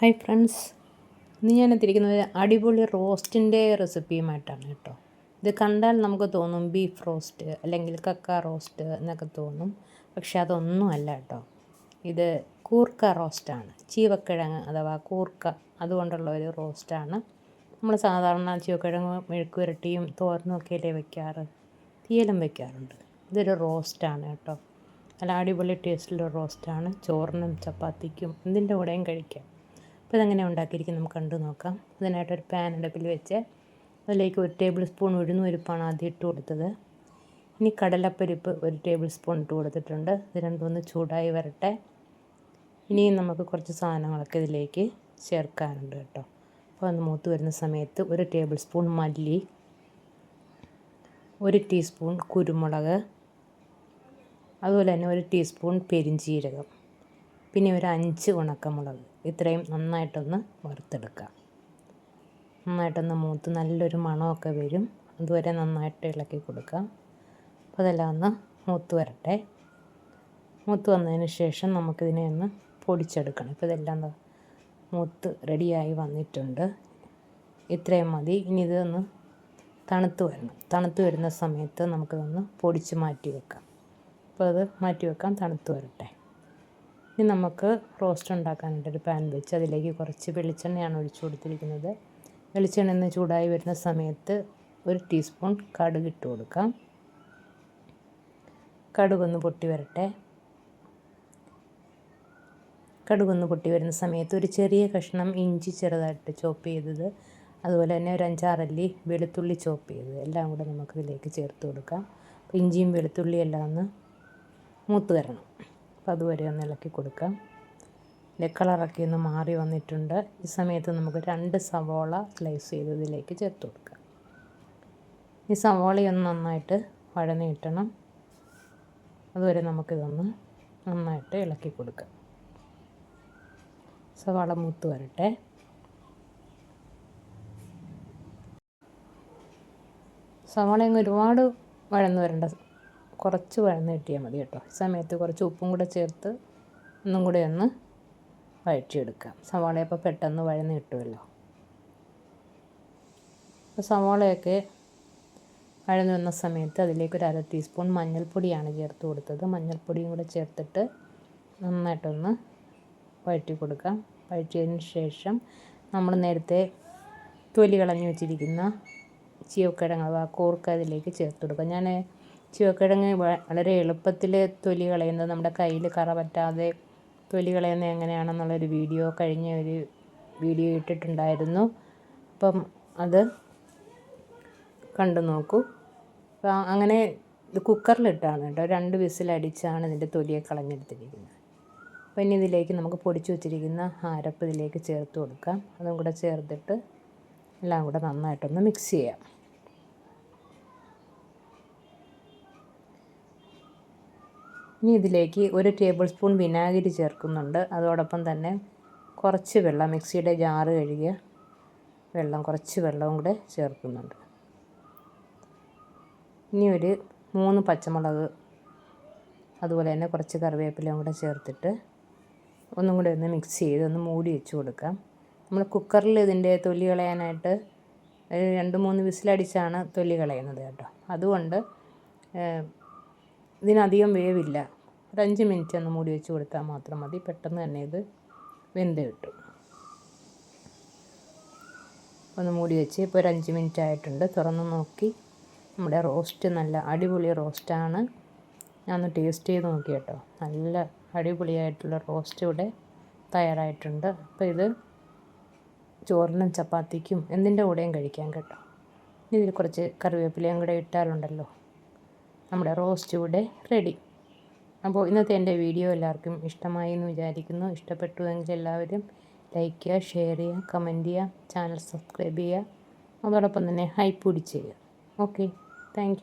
Hi friends. ഇന്ന് ഞാൻ എത്തിയിരിക്കുന്നത് അടിപൊളി റോസ്റ്റിന്റെ റെസിപ്പിയുമായിട്ടാണ് കേട്ടോ. ഇത് കണ്ടാൽ നമുക്ക് തോന്നും ബീഫ് റോസ്റ്റ് അല്ലെങ്കിൽ കക്ക റോസ്റ്റ് എന്നൊക്കെ തോന്നും. പക്ഷെ അതൊന്നും അല്ല കേട്ടോ. ഇത് കൂർക്ക റോസ്റ്റാണ്. ചീവക്കിഴങ്ങ് അഥവാ കൂർക്ക അതുകൊണ്ടുള്ള ഒരു റോസ്റ്റാണ്. നമ്മൾ സാധാരണ ചീവക്കിഴങ്ങ് മെഴുക്കുരട്ടിയും തോരനും ഒക്കെയല്ലേ വെക്കാറ്? തീയലും വെക്കാറുണ്ട്. ഇതൊരു റോസ്റ്റാണ് കേട്ടോ. നല്ല അടിപൊളി ടേസ്റ്റിലുള്ള റോസ്റ്റാണ്. ചോറിനും ചപ്പാത്തിക്കും എന്തിന്റെ കൂടെയും കഴിക്കാം. അപ്പോൾ ഇതെങ്ങനെ ഉണ്ടാക്കിയിരിക്കുന്നത് നമുക്ക് കണ്ടു നോക്കാം. അതിനായിട്ടൊരു പാൻ അടുപ്പിൽ വെച്ച് അതിലേക്ക് ഒരു ടേബിൾ സ്പൂൺ ഉഴുന്ന് പരിപ്പാണ് ആദ്യം ഇട്ട് കൊടുത്തത്. ഇനി കടലപ്പരിപ്പ് ഒരു ടേബിൾ സ്പൂൺ ഇട്ട് കൊടുത്തിട്ടുണ്ട്. ഇത് രണ്ടുമൂന്ന് ചൂടായി വരട്ടെ. ഇനിയും നമുക്ക് കുറച്ച് സാധനങ്ങളൊക്കെ ഇതിലേക്ക് ചേർക്കാനുണ്ട് കേട്ടോ. അപ്പോൾ അത് മൂത്ത് വരുന്ന സമയത്ത് ഒരു ടേബിൾ സ്പൂൺ മല്ലി ഒരു ടീസ്പൂൺ കുരുമുളക് അതുപോലെ തന്നെ ഒരു ടീസ്പൂൺ പെരിഞ്ചീരകം. പിന്നെ ഒരു അഞ്ച് ഉണക്കമുളക്. ഇത്രയും നന്നായിട്ടൊന്ന് വറുത്തെടുക്കാം നന്നായിട്ടൊന്ന് മൂത്ത് നല്ലൊരു മണമൊക്കെ വരും. അതുവരെ നന്നായിട്ട് ഇളക്കി കൊടുക്കാം അപ്പോൾ അതെല്ലാം ഒന്ന് മൂത്ത് വരട്ടെ. മൂത്ത് വന്നതിന് ശേഷം നമുക്കിതിനെ ഒന്ന് പൊടിച്ചെടുക്കണം. ഇപ്പോൾ ഇതെല്ലാം മൂത്ത് റെഡിയായി വന്നിട്ടുണ്ട്. ഇത്രയും മതി. ഇനി ഇതൊന്ന് തണുത്ത് വരണം. തണുത്ത് വരുന്ന സമയത്ത് നമുക്കിതൊന്ന് പൊടിച്ച് മാറ്റി വെക്കാം. അപ്പോൾ അത് മാറ്റി വെക്കാം തണുത്ത് വരട്ടെ. ഇനി നമുക്ക് റോസ്റ്റ് ഉണ്ടാക്കാനായിട്ട് ഒരു പാൻ വെച്ച് അതിലേക്ക് കുറച്ച് വെളിച്ചെണ്ണയാണ് ഒഴിച്ചു കൊടുത്തിരിക്കുന്നത്. വെളിച്ചെണ്ണ ഒന്ന് ചൂടായി വരുന്ന സമയത്ത് ഒരു ടീസ്പൂൺ കടുക് ഇട്ട് കൊടുക്കാം. കടുകൊന്ന് പൊട്ടി വരട്ടെ. കടുകൊന്ന് പൊട്ടി വരുന്ന സമയത്ത് ഒരു ചെറിയ കഷ്ണം ഇഞ്ചി ചെറുതായിട്ട് ചോപ്പ് ചെയ്തത്. അതുപോലെ തന്നെ ഒരു അഞ്ചാറല്ലി വെളുത്തുള്ളി ചോപ്പ് ചെയ്തത്. എല്ലാം കൂടെ നമുക്കിതിലേക്ക് ചേർത്ത് കൊടുക്കാം. ഇഞ്ചിയും വെളുത്തുള്ളിയും എല്ലാം ഒന്ന് മൂത്ത് വരണം. അപ്പോൾ അതുവരെ ഒന്ന് ഇളക്കി കൊടുക്കാം. ഇതിന്റെ കളറൊക്കെ ഒന്ന് മാറി വന്നിട്ടുണ്ട്. ഈ സമയത്ത് നമുക്ക് രണ്ട് സവോള സ്ലൈസ് ചെയ്ത് ഇതിലേക്ക് ചേർത്ത് കൊടുക്കാം. ഈ സവോളയൊന്ന് നന്നായിട്ട് വഴന്ന് കിട്ടണം. അതുവരെ നമുക്കിതൊന്ന് നന്നായിട്ട് ഇളക്കി കൊടുക്കാം. സവാള മൂത്ത് വരട്ടെ. സവാള അങ്ങ് ഒരുപാട് വഴന്ന് വരേണ്ട കുറച്ച് വഴന്ന് കിട്ടിയാൽ മതി കേട്ടോ. ഈ സമയത്ത് കുറച്ച് ഉപ്പും കൂടെ ചേർത്ത് ഒന്നും കൂടെ ഒന്ന് വഴറ്റിയെടുക്കാം. സവാളയപ്പോൾ പെട്ടെന്ന് വഴന്ന് കിട്ടുമല്ലോ. അപ്പോൾ സവാളയൊക്കെ വഴന്ന് വന്ന സമയത്ത് അതിലേക്ക് ഒരു അര ടീസ്പൂൺ മഞ്ഞൾപ്പൊടിയാണ് ചേർത്ത് കൊടുത്തത്. മഞ്ഞൾപ്പൊടിയും കൂടെ ചേർത്തിട്ട് നന്നായിട്ടൊന്ന് വഴറ്റി കൊടുക്കാം. വഴറ്റിയതിന് ശേഷം നമ്മൾ നേരത്തെ തൊലി കളഞ്ഞു വെച്ചിരിക്കുന്ന ചീവക്കിഴങ്ങ് അഥവാ കോർക്ക് അതിലേക്ക് ചേർത്ത് കൊടുക്കുക ഞാൻ ചീവക്കിഴങ്ങ് വളരെ എളുപ്പത്തിൽ തൊലി കളയുന്നത് നമ്മുടെ കയ്യിൽ കറ പറ്റാതെ തൊലി കളയുന്നത് എങ്ങനെയാണെന്നുള്ളൊരു വീഡിയോ കഴിഞ്ഞ ഒരു വീഡിയോ ഇട്ടിട്ടുണ്ടായിരുന്നു. അപ്പം അത് കണ്ടു നോക്കൂ. അപ്പം അങ്ങനെ ഇത് കുക്കറിലിട്ടാണ് കേട്ടോ. രണ്ട് വിസിലടിച്ചാണ് ഇതിന്റെ തൊലിയെ കളഞ്ഞെടുത്തിരിക്കുന്നത്. അപ്പോൾ ഇനി ഇതിലേക്ക് നമുക്ക് പൊടിച്ചു വെച്ചിരിക്കുന്ന അരപ്പ് ഇതിലേക്ക് ചേർത്ത് കൊടുക്കാം. അതും കൂടെ ചേർത്തിട്ട് എല്ലാം കൂടെ നന്നായിട്ടൊന്ന് മിക്സ് ചെയ്യാം. ഇനി ഇതിലേക്ക് ഒരു ടേബിൾ സ്പൂൺ വിനാഗിരി ചേർക്കുന്നുണ്ട്. അതോടൊപ്പം തന്നെ കുറച്ച് വെള്ളം മിക്സിയുടെ ജാറ് കഴുകിയ വെള്ളം കുറച്ച് വെള്ളവും കൂടെ ചേർക്കുന്നുണ്ട്. ഇനി ഒരു മൂന്ന് പച്ചമുളക് അതുപോലെ തന്നെ കുറച്ച് കറിവേപ്പിലയും കൂടെ ചേർത്തിട്ട് ഒന്നും കൂടെ ഒന്ന് മിക്സ് ചെയ്ത് ഒന്ന് മൂടി വെച്ച് കൊടുക്കാം. നമ്മൾ കുക്കറിൽ ഇതിന്റെ തൊലി കളയാനായിട്ട് രണ്ട് മൂന്ന് വിസിലടിച്ചാണ് തൊലി കളയുന്നത് കേട്ടോ. അതുകൊണ്ട് ഇതിനധികം വേവില്ല. ഒരു അഞ്ച് മിനിറ്റ് ഒന്ന് മൂടി വെച്ച് കൊടുത്താൽ മാത്രം മതി. പെട്ടെന്ന് തന്നെ ഇത് വെന്ത് കിട്ടും. ഒന്ന് മൂടി വെച്ച് ഇപ്പോൾ ഒരു അഞ്ച് മിനിറ്റ് ആയിട്ടുണ്ട്. തുറന്ന് നോക്കി. നമ്മുടെ റോസ്റ്റ് നല്ല അടിപൊളി റോസ്റ്റാണ്. ഞാനൊന്ന് ടേസ്റ്റ് ചെയ്ത് നോക്കി കേട്ടോ. നല്ല അടിപൊളിയായിട്ടുള്ള റോസ്റ്റ് ഇവിടെ തയ്യാറായിട്ടുണ്ട്. അപ്പോൾ ഇത് ചോറിനും ചപ്പാത്തിക്കും എന്തിന്റെ കൂടെയും കഴിക്കാം കേട്ടോ. ഇതിൽ കുറച്ച് കറിവേപ്പിലയും കൂടെ ഇട്ടാലുണ്ടല്ലോ. നമ്മുടെ റോസ്റ്റ് ഇവിടെ റെഡി. അപ്പോൾ ഇന്നത്തെ എന്റെ വീഡിയോ എല്ലാവർക്കും ഇഷ്ടമായി എന്ന് വിചാരിക്കുന്നു. ഇഷ്ടപ്പെട്ടുവെങ്കിൽ എല്ലാവരും ലൈക്ക് ചെയ്യുക ഷെയർ ചെയ്യുക കമന്റ് ചെയ്യുക ചാനൽ സബ്സ്ക്രൈബ് ചെയ്യുക. അതോടൊപ്പം തന്നെ ഹൈപ്പ് കൂടി ചെയ്യുക. ഓക്കെ. താങ്ക്